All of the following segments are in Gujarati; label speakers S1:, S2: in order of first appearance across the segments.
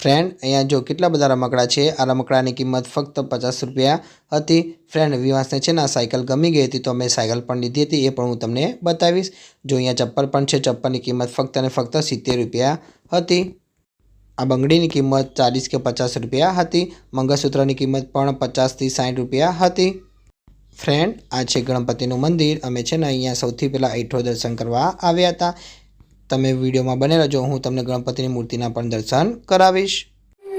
S1: ફ્રેન્ડ, અહીંયા જો કેટલા બધા રમકડા છે આ રમકડાની કિંમત ફક્ત પચાસ રૂપિયા હતી. ફ્રેન્ડ, વિવાસને છે ને આ સાયકલ ગમી ગઈ હતી, તો અમે સાયકલ પણ લીધી હતી, એ પણ હું તમને બતાવીશ. જો અહીંયા ચપ્પલ પણ છે, ચપ્પલની કિંમત ફક્ત અને ફક્ત સિત્તેર રૂપિયા હતી. આ બંગડીની કિંમત ચાલીસ કે પચાસ રૂપિયા હતી. મંગળસૂત્રની કિંમત પણ પચાસથી સાઠ રૂપિયા હતી. ફ્રેન્ડ, આ છે ગણપતિનું મંદિર. અમે છે ને અહીંયા સૌથી પહેલાં એઠો દર્શન કરવા આવ્યા હતા. તમે વિડીયોમાં બને રહેજો હું તમને ગણપતિની મૂર્તિના પણ દર્શન કરાવીશ.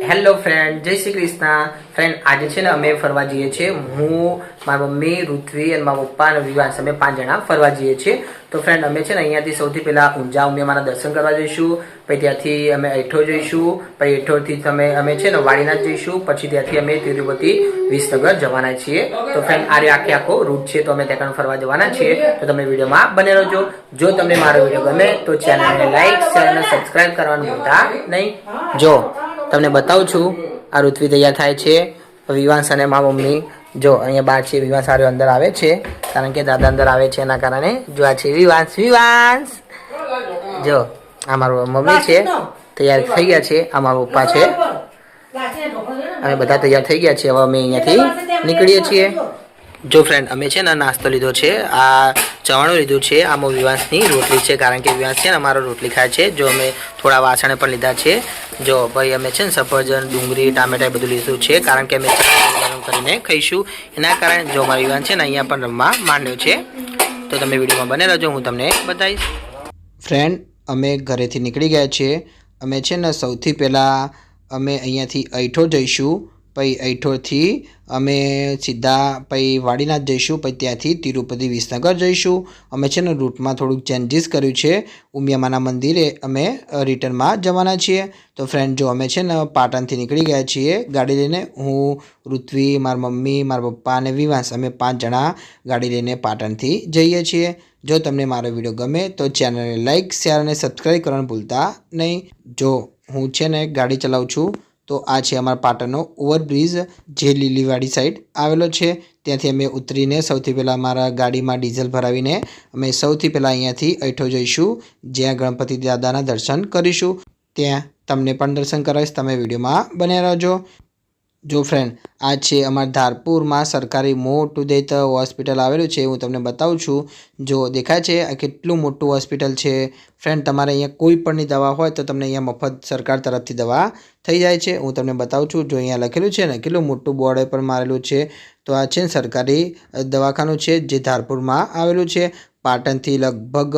S2: હેલો ફ્રેન્ડ, જય શ્રી કૃષ્ણ. ફ્રેન્ડ, આજે છે ને અમે ફરવા જઈએ છીએ. હું, મારા મમ્મી, ઋત્વી અને મારા પપ્પા અને વિવાસ, અમે પાંચ જણા ફરવા જઈએ છીએ. તો ફ્રેન્ડ, અમે છે ને અહીંયાથી સૌથી પહેલાં ઊંઝા ઉમિયામાના દર્શન કરવા જઈશું, પછી ત્યાંથી અમે એઠો જઈશું, પછી એઠોથી તમે અમે છે ને વાડીનાથ જઈશું, પછી ત્યાંથી અમે તિરુપતિ વિસનગર જવાના છીએ. તો ફ્રેન્ડ, આ આખે આખો રૂટ છે, તો અમે ત્યાં ફરવા જવાના છીએ. તો તમે વિડીયોમાં બને રહેજો. જો તમને મારો વીડિયો ગમે, તો ચેનલને લાઈક શેર અને સબસ્ક્રાઇબ કરવાનું ભૂલતા નહીં. જો તમને બતાવું છું. આ ઋત્વી તૈયાર થાય છે. વિવાંશ અને મા મમ્મી જો અહીંયા બહાર છે, વિવાંશ આર્યો અંદર આવે છે. કારણ કે દાદા અંદર આવે છે, એના કારણે જો આ છે વિવાંશ વિવાંશ. જો, આ મારું મમ્મી છે. તૈયાર થઈ ગયા છે. આ મારા પપ્પા છે. અમે બધા તૈયાર થઈ ગયા છે હવે અમે અહીંયાથી નીકળીએ છીએ. જો ફ્રેન્ડ અમે છે ને નાસ્તો લીધો છે, આ ચવાણું લીધું છે આમાં વિવાસની રોટલી છે, કારણ કે વિવાસ છે ને અમારો રોટલી ખાય છે, જો અમે થોડા વાસણે પણ લીધા છે, જો ભાઈ અમે છે ને સફરજન, ડુંગળી, ટામેટા બધું લીધું છે, કારણ કે અમે કરીને ખાઈશું, એના કારણે જો અમારો વિવાન છે ને અહીંયા પણ રમવા માંડ્યો છે, તો તમે વિડીયોમાં બને રહેજો, હું તમને બતાવીશ.
S1: ફ્રેન્ડ અમે ઘરેથી નીકળી ગયા છીએ અમે છે ને સૌથી પહેલાં અમે અહીંયાથી અઈઠો જઈશું, પછી અઈઠોથી અમે સીધા પછી વાડીનાથ જઈશું પછી ત્યાંથી તિરુપતિ વિસનગર જઈશું. અમે છે ને રૂટમાં થોડુંક ચેન્જીસ કર્યું છે. ઉમિયામાના મંદિરે અમે રિટર્નમાં જવાના છીએ. તો ફ્રેન્ડ જો અમે છે ને પાટણથી નીકળી ગયા છીએ, ગાડી લઈને હું, ઋત્વી, મારા મમ્મી, મારા પપ્પા અને વિવાંશ અમે પાંચ જણા ગાડી લઈને પાટણથી જઈએ છીએ. જો તમને મારો વીડિયો ગમે તો ચેનલને લાઇક શેર અને સબસ્ક્રાઈબ કરવાનું ભૂલતા નહીં. જો હું છે ને ગાડી ચલાવું છું તો આ છે અમારા પાટણનો ઓવરબ્રિજ, જે લીલીવાડી સાઈડ આવેલો છે. ત્યાંથી અમે ઉતરીને સૌથી પહેલાં અમારા ગાડીમાં ડીઝલ ભરાવીને અમે સૌથી પહેલાં અહીંયાથી અઠો જઈશું, જ્યાં ગણપતિ દાદાના દર્શન કરીશું. ત્યાં તમને પણ દર્શન કરાવીશ, તમે વિડીયોમાં બન્યા રહેજો. જો ફ્રેન્ડ આ છે અમારા ધારપુરમાં સરકારી મોટું દૈત હોસ્પિટલ આવેલું છે, હું તમને બતાવું છું. જો દેખાય છે આ કેટલું મોટું હોસ્પિટલ છે. ફ્રેન્ડ તમારે અહીંયા કોઈ પણની દવા હોય તો તમને અહીંયા મફત સરકાર તરફથી દવા થઈ જાય છે. હું તમને બતાવું છું, જો અહીંયા લખેલું છે ને, કેટલું મોટું બોર્ડ પર મારેલું છે. તો આ છે સરકારી દવાખાનું છે જે ધારપુરમાં આવેલું છે. પાટણથી લગભગ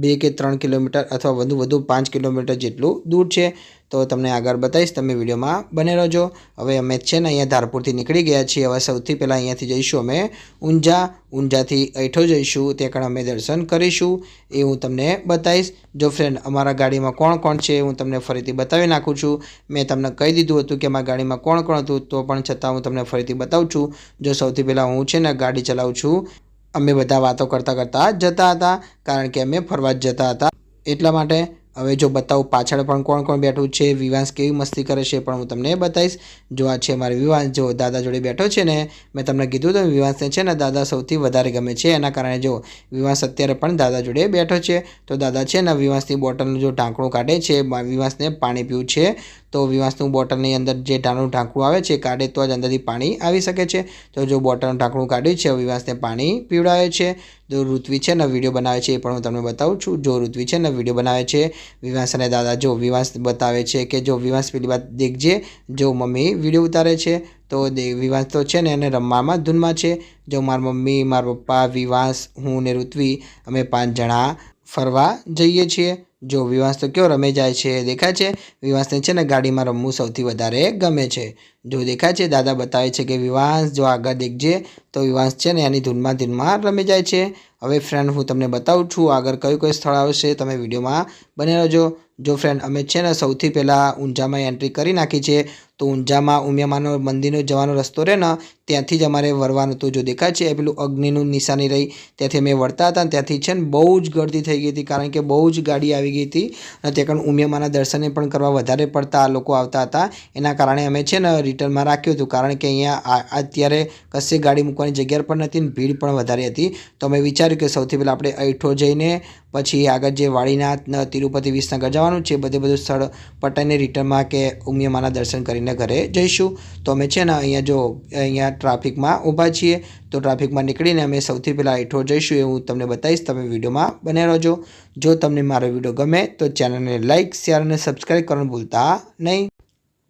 S1: બે કે ત્રણ કિલોમીટર અથવા વધુ વધુ પાંચ કિલોમીટર જેટલું દૂર છે. તો તમને આગળ બતાવીશ, તમે વિડીયોમાં બને રહેજો. હવે અમે છે ને અહીંયા ધારપુરથી નીકળી ગયા છીએ. હવે સૌથી પહેલાં અહીંયાથી જઈશું અમે ઊંઝા. ઊંઝાથી અઠો જઈશું. ત્યાં આગળ અમે દર્શન કરીશું. એ હું તમને બતાવીશ. જો ફ્રેન્ડ અમારા ગાડીમાં કોણ કોણ છે હું તમને ફરીથી બતાવી નાખું છું. મેં તમને કહી દીધું હતું કે અમારા ગાડીમાં કોણ કોણ હતું, તો પણ છતાં હું તમને ફરીથી બતાવું છું. જો સૌથી પહેલાં હું છે ને ગાડી ચલાવું છું. અમે બધા વાતો કરતાં કરતાં જતા હતા, કારણ કે અમે ફરવા જ જતા હતા. એટલા માટે હવે જો બતાવું પાછળ પણ કોણ કોણ બેઠું છે, વિવાંશ કેવી મસ્તી કરે છે પણ હું તમને બતાવીશ. જો આ છે મારે વિવાંશ, જો દાદા જોડે બેઠો છે ને, મેં તમને કીધું તો વિવાંશને છે ને દાદા સૌથી વધારે ગમે છે, એના કારણે જો વિવાંશ અત્યારે પણ દાદા જોડે બેઠો છે, તો દાદા છે ને વિવાંશની બોટલનું જો ઢાંકણું કાઢે છે વિવાંશને પાણી પીવું છે, તો વિવાંશનું બોટલની અંદર જે ઢાંકણું ઢાંકણું આવે છે કાઢે તો જ અંદરથી પાણી આવી શકે છે. તો જો બોટલનું ઢાંકણું કાઢ્યું છે, વિવાંશને પાણી પીવડાવે છે જો ઋત્વી છે ને વીડિયો બનાવે છે એ પણ હું તમને બતાવું છું. જો ઋત્વી છે ને વીડિયો બનાવે છે વિવાંશ અને દાદા જો વિવાંશ બતાવે છે કે જો વિવાંશ પેલી વાત દેખજે, જો મમ્મી વીડિયો ઉતારે છે, તો વિવાંશ તો છે ને એને રમવામાં ધૂનમાં છે. જો મારા મમ્મી, મારા પપ્પા વિવાંશ હું ને ઋત્વી, અમે પાંચ જણા ફરવા જઈએ છીએ. જો વિવાસ તો કેવો રમે જાય છે દેખાય છે. વિવાસને છે ને ગાડીમાં રમવું સૌથી વધારે ગમે છે. જો દેખાય છે, દાદા બતાવે છે કે વિવાસ જો આગળ દેખજે તો વિવાસ છે ને એની ધૂનમાં ધૂનમાં રમી જાય છે. હવે ફ્રેન્ડ હું તમને બતાવું છું, આગળ કયું કયું સ્થળ આવશે, તમે વિડીયોમાં બને રહેજો. જો ફ્રેન્ડ અમે છે ને સૌથી પહેલાં ઊંઝામાં એન્ટ્રી કરી નાખી છે, તો ઊંઝામાં ઉમિયામાનો મંદિરનો જવાનો રસ્તો રહે ને, ત્યાંથી જ અમારે વરવાનું હતું. જો દેખાય છે એ પેલું અગ્નિનું નિશાની રહી, ત્યાંથી અમે વળતા હતા ત્યાંથી છે ને બહુ જ ગળતી થઈ ગઈ હતી, કારણ કે બહુ જ ગાડી આવી ગઈ હતી અને ત્યાં કારણ ઉમિયામાના દર્શને પણ કરવા વધારે પડતા આ લોકો આવતા હતા. એના કારણે અમે છે ને રિટર્નમાં રાખ્યું હતું, કારણ કે અહીંયા અત્યારે કશે ગાડી મૂકવાની જગ્યા પણ નથી ને ભીડ પણ વધારે હતી. તો અમે વિચાર વિચાર્યું કે સૌથી પહેલાં આપણે અઈઠો જઈને પછી આગળ જે વાડીનાથ તિરુપતિ, વિસનગર જવાનું છે, બધે બધું સ્થળ પટાઈને રિટર્નમાં કે ઉમિયામાના દર્શન કરીને ઘરે જઈશું. તો અમે છે ને અહીંયા જો અહીંયા ટ્રાફિકમાં ઊભા છીએ, તો ટ્રાફિકમાં નીકળીને અમે સૌથી પહેલાં અહીઠો જઈશું એ હું તમને બતાવીશ. તમે વિડીયોમાં બને રહેજો. જો તમને મારો વીડિયો ગમે તો ચેનલને લાઇક શેર અને સબસ્ક્રાઈબ કરવાનું ભૂલતા નહીં.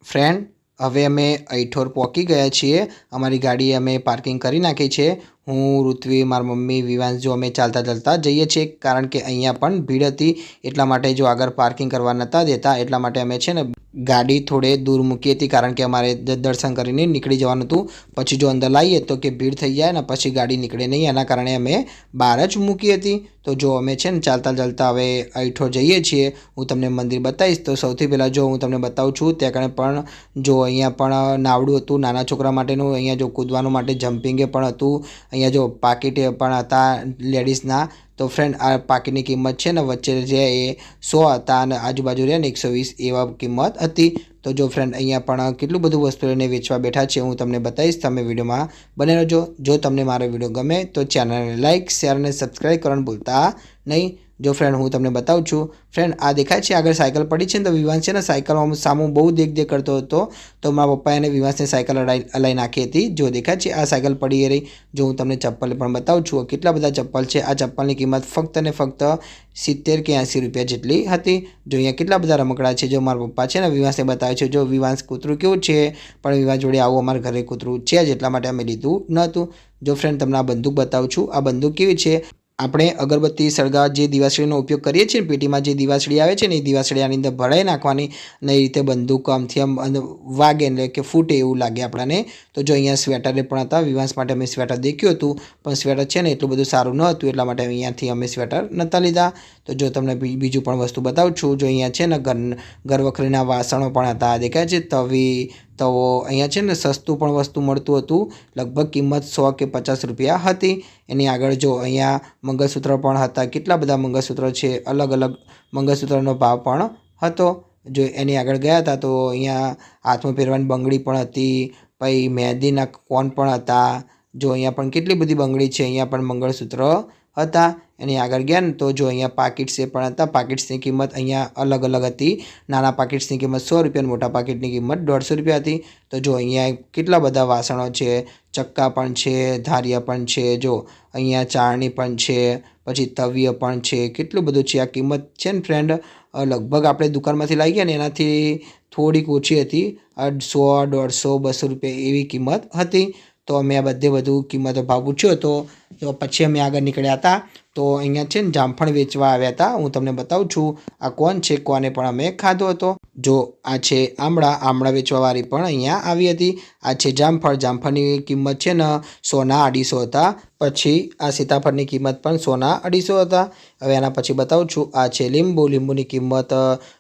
S1: ફ્રેન્ડ, હવે અમે અઈઠોર પહોંચી ગયા છીએ. અમારી ગાડી અમે પાર્કિંગ કરી નાખી છે. હું, ઋત્વી, મારી મમ્મી, વિવાંશ જો અમે ચાલતા ચાલતા જઈએ છીએ, કારણ કે અહીંયા પણ ભીડ હતી, એટલા માટે જો આગળ પાર્કિંગ કરવા નહોતા દેતા, એટલા માટે અમે છે ને ગાડી થોડે દૂર મૂકી હતી, કારણ કે અમારે દર્શન કરીને નીકળી જવાનું હતું. પછી જો અંદર લાવીએ તો કે ભીડ થઈ જાય ને, પછી ગાડી નીકળે નહીં, એના કારણે અમે બહાર જ મૂકી હતી. તો જો અમે છે ને ચાલતા ચાલતા હવે અહીઠો જઈએ છીએ, હું તમને મંદિર બતાવીશ. તો સૌથી પહેલાં જો હું તમને બતાવું છું, ત્યાં પણ જો અહીંયા પણ નાવડું હતું, નાના છોકરા માટેનું, અહીંયા જો કૂદવાનું માટે જમ્પિંગે પણ હતું અહીંયા જો પાકીટ પણ હતા લેડીઝના, તો ફ્રેન્ડ આ પાકીટની કિંમત છે ને વચ્ચે જે એ સો હતા અને આજુબાજુ રહ્યા ને એકસો વીસ એવા કિંમત હતી. તો જો ફ્રેન્ડ અહીંયા પણ કેટલું બધું વસ્તુ લઈને વેચવા બેઠા છે, હું તમને બતાવીશ. તમે વિડીયોમાં બને રહેજો. જો તમને મારો વીડિયો ગમે તો ચેનલને લાઇક શેર અને સબસ્ક્રાઈબ કરવાનું ભૂલતા નહીં. જો ફ્રેન્ડ હું તમને બતાવું છું ફ્રેન્ડ આ દેખાય છે, આગળ સાયકલ પડી છે ને તો વિવાંશ છે ને સાયકલમાં સામું બહુ દેખ દેખ કરતો હતો, તો મારા પપ્પાએ એને વિવાંશને સાયકલ અડાઈ, અલાઈ નાખી હતી. જો દેખાય છે આ સાયકલ પડી રહી, જો હું તમને ચપ્પલ પણ બતાવું છું, કેટલા બધા ચપ્પલ છે, આ ચપ્પલની કિંમત ફક્ત ને ફક્ત સિત્તેર કે એંસી રૂપિયા જેટલી હતી. જો અહીંયા કેટલા બધા રમકડા છે, જો મારા પપ્પા છે ને વિવાંશને બતાવે છે, જો વિવાંશ કૂતરું કેવું છે, પણ વિવાંશ જોડે આવું અમારા ઘરે કૂતરું છે જ એટલા માટે અમે લીધું નહોતું. જો ફ્રેન્ડ તમને આ બંદૂક બતાવું છું. આ બંદૂક કેવી છે? આપણે અગરબત્તી સળગાવવા જે દિવાસળીનો ઉપયોગ કરીએ છીએ પેટીમાં જે દિવાસળી આવે છે ને, એ દિવાસળી આની અંદર ભરાઈ નાખવાની ને એ રીતે બંદૂક આમથી આમ વાગે એટલે કે ફૂટે એવું લાગે આપણાને. તો જો અહીંયા સ્વેટરે પણ હતા, વિવાસ માટે અમે સ્વેટર દેખ્યું હતું, પણ સ્વેટર છે ને, એટલું બધું સારું ન હતું, એટલા માટે અહીંયાથી અમે સ્વેટર નહોતા લીધા. તો જો તમને બીજું પણ વસ્તુ બતાવું છું, જો અહીંયા છે ને, ઘર ઘરવખરીના વાસણો પણ હતા દેખાય છે, તવી તવો અહીંયા છે ને સસ્તું પણ વસ્તુ મળતું હતું. લગભગ કિંમત સો કે પચાસ રૂપિયા હતી. એની આગળ જો અહીંયા મંગળસૂત્ર પણ હતા. કેટલા બધા મંગળસૂત્ર છે? અલગ અલગ મંગળસૂત્રનો ભાવ પણ હતો. જો એની આગળ ગયા હતા તો અહીંયા હાથમાં પહેરવાની બંગડી પણ હતી. પછી મહેંદીના કોન પણ હતા. જો અહીંયા પણ કેટલી બધી બંગડી છે? અહીંયા પણ મંગળસૂત્ર હતા. એની આગળ ગયા ને તો જો અહીંયા પાકીટ્સ એ પણ હતા. પાકીટ્સની કિંમત અહીંયા અલગ અલગ હતી. નાના પાકીટ્સની કિંમત સો રૂપિયા મોટા પાકીટની કિંમત દોઢસો રૂપિયા હતી. તો જો અહીંયા કેટલા બધા વાસણો છે? ચક્કા પણ છે, ધારિયા પણ છે, જો અહીંયા ચાળણી પણ છે, પછી તવીય પણ છે. કેટલું બધું છે? આ કિંમત છે ને ફ્રેન્ડ લગભગ આપણે દુકાનમાંથી લાવી ગયા ને એનાથી થોડીક ઓછી હતી. સો દોઢસો, બસો રૂપિયા એવી કિંમત હતી. તો અમે આ બધે બધું કિંમતો ભાવ પૂછ્યો હતો તો પછી અમે આગળ નીકળ્યા હતા, તો અહીંયા છે ને જામફળ વેચવા આવ્યા હતા. હું તમને બતાવું છું, આ કોણ છે, કોને પણ અમે ખાધો હતો. જો આ છે આમળા આમળા વેચવાવાળી પણ અહીંયા આવી હતી. આ છે જામફળ, જામફળની કિંમત છે ને સોના અઢીસો હતા. પછી આ સીતાફળની કિંમત પણ સોના અઢીસો હતા. હવે એના પછી બતાવું છું, આ છે લીંબુ. લીંબુની કિંમત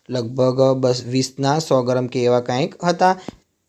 S1: લગભગ બસ વીસના સો ગ્રામ કે એવા કંઈક હતા.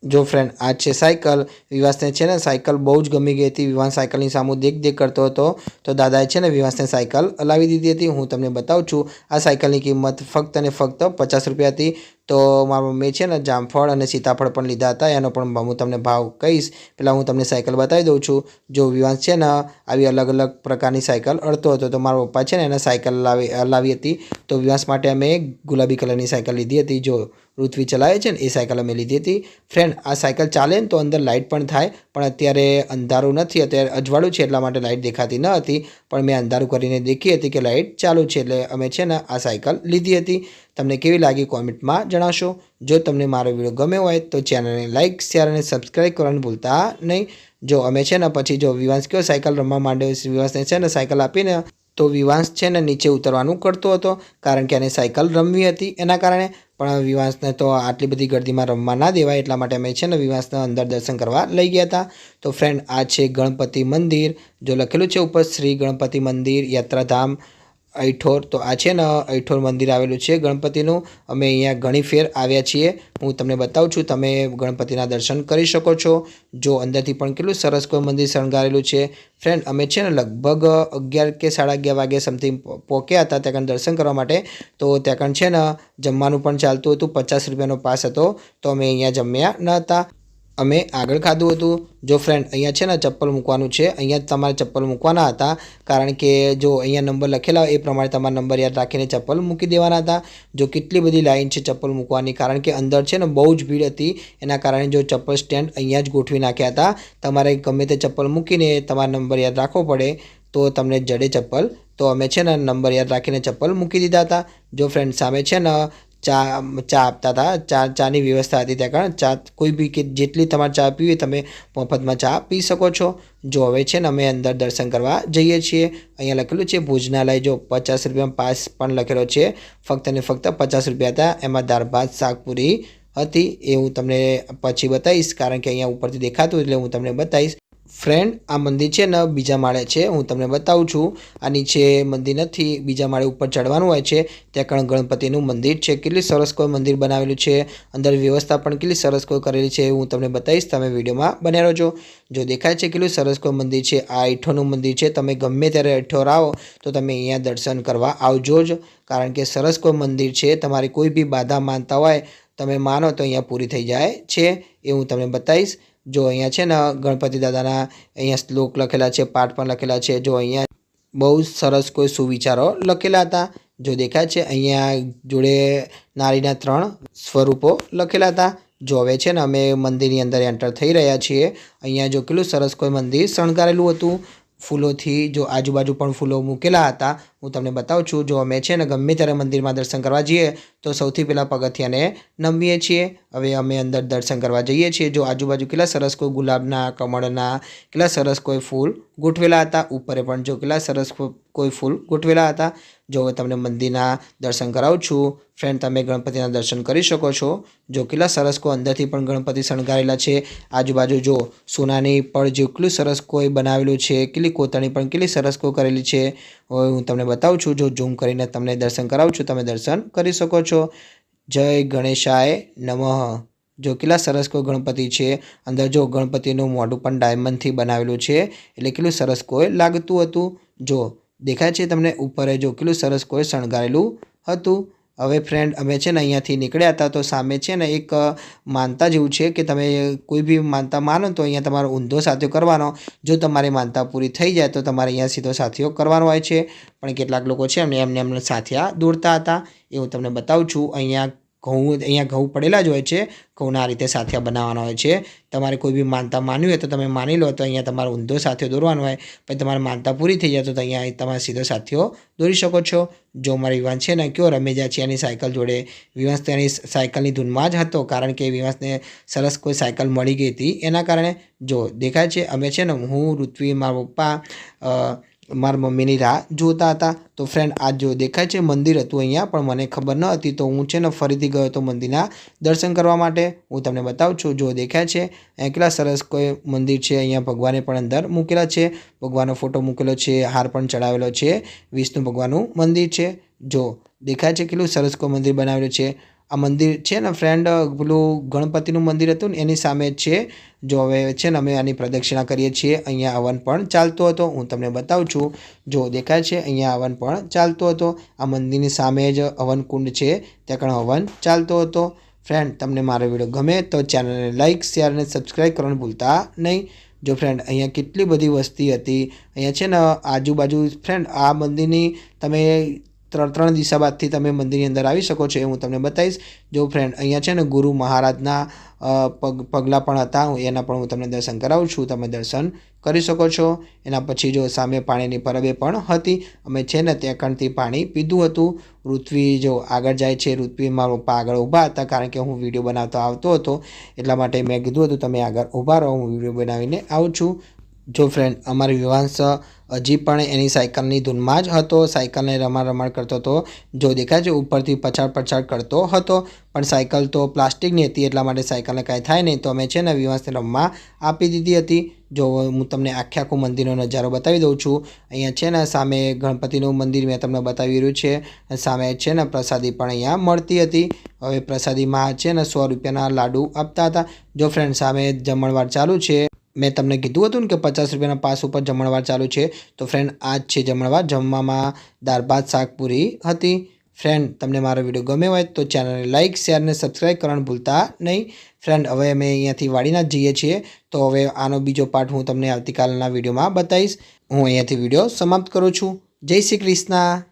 S1: જો ફ્રેન્ડ આ છે સાયકલ વિવાસને છે ને સાયકલ બહુ જ ગમી ગઈ હતી. વિવાન સાયકલની સામુ દેખ દેખ કરતો હતો. તો દાદાએ છે ને વિવાસને સાયકલ લાવી દીધી હતી. હું તમને બતાવું છું. આ સાયકલની કિંમત ફક્ત અને ફક્ત પચાસ રૂપિયા હતી. તો મારા મમ્મી છે ને જામફળ અને સીતાફળ પણ લીધા હતા. એનો પણ હું તમને ભાવ કહીશ. પહેલાં હું તમને સાયકલ બતાવી દઉં છું. જો વિવાસ છે ને આવી અલગ અલગ પ્રકારની સાયકલ અડતો હતો, તો મારા પપ્પા છે ને એને સાયકલ લાવી લાવી હતી. તો વિવાસ માટે અમે ગુલાબી કલરની સાયકલ લીધી હતી. જો પૃથ્વી ચલાવે છે ને એ સાયકલ અમે લીધી હતી. ફ્રેન્ડ આ સાયકલ ચાલે ને તો અંદર લાઇટ પણ થાય, પણ અત્યારે અંધારું નથી. અત્યારે અજવાળું છે એટલા માટે લાઇટ દેખાતી ન હતી. પણ મેં અંધારું કરીને દેખી હતી કે લાઇટ ચાલુ છે એટલે અમે છે ને આ સાયકલ લીધી હતી. તમને કેવી લાગી કોમેન્ટમાં જણાવશો. જો તમને મારો વીડિયો ગમ્યો હોય તો ચેનલને લાઇક શેર અને સબસ્ક્રાઈબ કરવાનું ભૂલતા નહીં. જો અમે છે ને પછી જો વિવાંશ કયો સાયકલ રમવા માંડ્યો વિવાંશને છે ને સાયકલ આપીને, તો વિવાંશ છે ને નીચે ઉતરવાનું કરતો હતો. કારણ કે એને સાયકલ રમવી હતી. એના કારણે પણ વિવાંશને તો આટલી બધી ગર્દીમાં રમવા ના દેવાય એટલા માટે અમે છે ને વિવાંશને અંદર દર્શન કરવા લઈ ગયા હતા. તો ફ્રેન્ડ આ છે ગણપતિ મંદિર. જો લખેલું છે ઉપર, શ્રી ગણપતિ મંદિર યાત્રાધામ. અઈઠોર તો આ છે ને અઠોર મંદિર આવેલું છે ગણપતિનું. અમે અહીંયા ઘણી ફેર આવ્યા છીએ. હું તમને બતાવું છું, તમે ગણપતિના દર્શન કરી શકો છો. જો અંદરથી પણ કેટલું સરસ કોઈ મંદિર શણગારેલું છે. ફ્રેન્ડ અમે છે ને લગભગ અગિયાર કે સાડા અગિયાર વાગે સમથિંગ પહોંચ્યા હતા ત્યાં દર્શન કરવા માટે. તો ત્યાં છે ને, જમવાનું પણ ચાલતું હતું, પચાસ રૂપિયાનો પાસ હતો. તો અમે અહીંયા જમ્યા ન હતા. અમે આગળ ખાધું હતું. જો ફ્રેન્ડ અહીંયા છે ને, ચપ્પલ મૂકવાનું છે, અહીંયા જ તમારે ચપ્પલ મૂકવાના હતા. કારણ કે જો અહીંયા નંબર લખેલા એ પ્રમાણે તમારા નંબર યાદ રાખીને ચપ્પલ મૂકી દેવાના હતા. જો કેટલી બધી લાઈન છે ચપ્પલ મૂકવાની, કારણ કે અંદર છે ને બહુ જ ભીડ હતી. એના કારણે જો ચપ્પલ સ્ટેન્ડ અહીંયા જ ગોઠવી નાખ્યા હતા. તમારે ગમે તે ચપ્પલ મૂકીને તમારા નંબર યાદ રાખવો પડે, તો તમને જડે ચપ્પલ. તો અમે છે ને નંબર યાદ રાખીને ચપ્પલ મૂકી દીધા હતા. જો ફ્રેન્ડ સામે છે ને ચા ચા આપતા હતા. ચા, ચાની વ્યવસ્થા હતી ત્યાં કારણ ચા, કોઈ બી કે જેટલી તમારે ચા પીવી તમે મફતમાં ચા પી શકો છો. જો હવે છે ને અમે અંદર દર્શન કરવા જઈએ છીએ, અહીંયા લખેલું છે, ભોજનાલય જો પચાસ રૂપિયામાં પાસ પણ લખેલો છે. ફક્ત ને ફક્ત પચાસ રૂપિયા હતા, એમાં દાળ ભાત શાકપુરી હતી. એ હું તમને પછી બતાવીશ, કારણ કે અહીંયા ઉપરથી દેખાતું એટલે હું તમને બતાવીશ. ફ્રેન્ડ, આ મંદિર છે ને બીજા માળે છે, હું તમને બતાવું છું. આ નીચે મંદિર નથી, બીજા માળે ઉપર ચડવાનું હોય છે. ત્યાં કણ ગણપતિનું મંદિર છે. કેટલી સરસ કોઈ મંદિર બનાવેલું છે. અંદર વ્યવસ્થા પણ કેટલી સરસ કોઈ કરેલી છે, હું તમને બતાવીશ. તમે વિડીયોમાં બન્યા રહેજો. જો દેખાય છે કેટલું સરસ કોઈ મંદિર છે, આ એઠોનું મંદિર છે. તમે ગમે ત્યારે અઠોર આવો, તો તમે અહીંયા દર્શન કરવા આવજો જ. કારણ કે સરસ કોઈ મંદિર છે, તમારી કોઈ બી બાધા માનતા હોય, તમે માનો તો અહીંયા પૂરી થઈ જાય છે. એ હું તમને બતાવીશ. જો અહીંયા છે ને ગણપતિ દાદાના અહીંયા શ્લોક લખેલા છે, પાઠ પણ લખેલા છે, જો અહીંયા બહુ સરસ કોઈ સુવિચારો લખેલા હતા, જો દેખાય છે અહીંયા જોડે નારીના ત્રણ સ્વરૂપો લખેલા હતા, જો હવે છે ને અમે મંદિરની અંદર એન્ટર થઈ રહ્યા છીએ, અહીંયા જો કેટલું સરસ કોઈ મંદિર શણગારેલું હતું, ફૂલોથી જો આજુબાજુ પણ ફૂલો મૂકેલા હતા હું તમને બતાવું છું, જો અમે છે ને ગમે ત્યારે મંદિરમાં દર્શન કરવા જઈએ, તો સૌથી પહેલાં પગથિયાને નમીએ છીએ. હવે અમે અંદર દર્શન કરવા જઈએ છીએ. જો આજુબાજુ કેટલા સરસ કોઈ ગુલાબના, કમળના, કેટલા સરસ કોઈ ફૂલ ગોઠવેલા હતા, ઉપરે પણ જો કેટલા સરસ કોઈ ફૂલ ગોઠવેલા હતા, જો હવે તમને મંદિરના દર્શન કરાવું છું. ફ્રેન્ડ તમે ગણપતિના દર્શન કરી શકો છો. જો કેટલા સરસ કોઈ અંદરથી પણ ગણપતિ શણગારેલા છે, આજુબાજુ જો સોનાની પણ જેટલું સરસ કોઈ બનાવેલું છે, કેટલી કોતરણી પણ કેટલી સરસ કોઈ કરેલી છે હું તમને બતાવું છું, જો ઝૂમ કરીને તમને દર્શન કરાવું છું, તમે દર્શન કરી શકો છો. જય ગણેશાય નમઃ. જો કેટલા સરસ કોઈ ગણપતિ છે, અંદર જો ગણપતિનું મોઢું પણ ડાયમંડથી બનાવેલું છે, એટલે કેટલું સરસ કોઈ લાગતું હતું. જો દેખાય છે તમને ઉપર જો કેટલું સરસ કોઈ શણગારેલું હતું. હવે ફ્રેન્ડ અમે છે ને અહીંયાથી નીકળ્યા હતા, તો સામે છે ને એક માનતા જેવું છે કે તમે કોઈ બી માનતા માનો તો અહીંયા તમારો ઊંધો સાથીઓ કરવાનો. જો તમારી માનતા પૂરી થઈ જાય તો તમારે અહીંયા સીધો સાથીઓ કરવાનો હોય છે. પણ કેટલાક લોકો છે એમને એમને એમને સાથિયા દોરતા હતા. એ હું તમને બતાવું છું. અહીંયા ઘઉં અહીંયા ઘઉં પડેલા જ હોય છે, ઘઉંના આ રીતે સાથિયા બનાવવાના હોય છે. તમારે કોઈ બી માનતા માનવી હોય તો તમે માની લો, તો અહીંયા તમારો ઊંધો સાથે દોરવાનો હોય. પછી તમારે માનતા પૂરી થઈ જાય તો અહીંયા તમારે સીધો સાથીઓ દોરી શકો છો. જો મારો વિવાંશ છે ને, કયો રમેજા છે એની સાયકલ જોડે? વિવાંશ તેની સાયકલની ધૂનમાં જ હતો, કારણ કે વિવાંશને સરસ કોઈ સાયકલ મળી ગઈ હતી. એના કારણે જો દેખાય છે, અમે છે ને, હું, ઋત્વી, મારા પપ્પા મારા મમ્મીની રાહ જોતા હતા. તો ફ્રેન્ડ આ જો દેખાય છે. મંદિર હતું અહીંયા, પણ મને ખબર ન હતી. તો હું છે ને ફરીથી ગયો હતો મંદિરના દર્શન કરવા માટે. હું તમને બતાવું છું જો દેખાય છે. કેટલા સરસ કોઈ મંદિર છે. અહીંયા ભગવાને પણ અંદર મૂકેલા છે. ભગવાનનો ફોટો મૂકેલો છે. હાર પણ ચડાવેલો છે. વિષ્ણુ ભગવાનનું મંદિર છે. જો દેખાય છે કેટલું સરસ કોઈ મંદિર બનાવેલું છે. આ મંદિર છે ને ફ્રેન્ડ પેલું ગણપતિનું મંદિર હતું ને, એની સામે છે. જો હવે છે ને અમે આની પ્રદક્ષિણા કરીએ છીએ, અહીંયા હવન પણ ચાલતો હતો. હું તમને બતાવું છું. જો દેખાય છે, અહીંયા હવન પણ ચાલતો હતો. આ મંદિરની સામે જ હવન કુંડ છે. ત્યાં કણ હવન ચાલતો હતો. ફ્રેન્ડ તમને મારો વીડિયો ગમે તો ચેનલને લાઇક શેર અને સબસ્ક્રાઈબ કરવાનું ભૂલતા નહીં. જો ફ્રેન્ડ અહીંયા કેટલી બધી વસ્તી હતી. અહીંયા છે ને આજુબાજુ ફ્રેન્ડ આ મંદિરની તમે ત્રણ ત્રણ દિશા બાદથી તમે મંદિરની અંદર આવી શકો છો એ હું તમને બતાવીશ. જો ફ્રેન્ડ અહીંયા છે ને ગુરુ મહારાજના પગ, પગલાં પણ હતા એના પણ હું તમને દર્શન કરાવું છું, તમે દર્શન કરી શકો છો. એના પછી જો સામે પાણીની પરબે પણ હતી, અમે છે ને ત્યાં કણથી પાણી પીધું હતું. પૃથ્વી જો આગળ જાય છે ઋત્વી મારો પપ્પા આગળ ઊભા હતા, કારણ કે હું વીડિયો બનાવતો આવતો હતો. એટલા માટે મેં કીધું હતું, તમે આગળ ઊભા રહો, હું વીડિયો બનાવીને આવું છું. જો ફ્રેન્ડ અમારો વિવાંશ હજી પણ એની સાયકલની ધૂનમાં જ હતો. સાયકલને રમાડ રમાડ કરતો હતો જો દેખાય છે, ઉપરથી પછાડ પછાડ કરતો હતો. પણ સાયકલ તો પ્લાસ્ટિકની હતી, એટલા માટે સાયકલને કાંઈ થાય નહીં. તો અમે છે ને વિવાંશને રમવા આપી દીધી હતી. જો હું તમને આખે આખું મંદિરનો નજારો બતાવી દઉં છું. અહીંયા છે ને સામે ગણપતિનું મંદિર મેં તમને બતાવી રહ્યું છે. સામે છે ને પ્રસાદી પણ અહીંયા મળતી હતી. હવે પ્રસાદીમાં છે ને સો રૂપિયાના લાડુ આપતા હતા. જો ફ્રેન્ડ સામે જમણવાર ચાલુ છે. મેં તમને કીધું હતું કે પચાસ રૂપિયાના પાસ ઉપર જમણવાર ચાલુ છે. તો ફ્રેન્ડ આ જ છે જમણવાર. જમવામાં દાળ, ભાત, શાક, પૂરી હતી. ફ્રેન્ડ તમને મારો વીડિયો ગમે હોય તો ચેનલને લાઇક શેર અને સબસ્ક્રાઈબ કરવાનું ભૂલતા નહીં. ફ્રેન્ડ હવે અમે અહીંયાથી વાડીના જ જઈએ છીએ. તો હવે આનો બીજો પાર્ટ હું તમને આવતીકાલના વિડીયોમાં બતાવીશ. હું અહીંયાથી વીડિયો સમાપ્ત કરું છું. જય શ્રી કૃષ્ણ.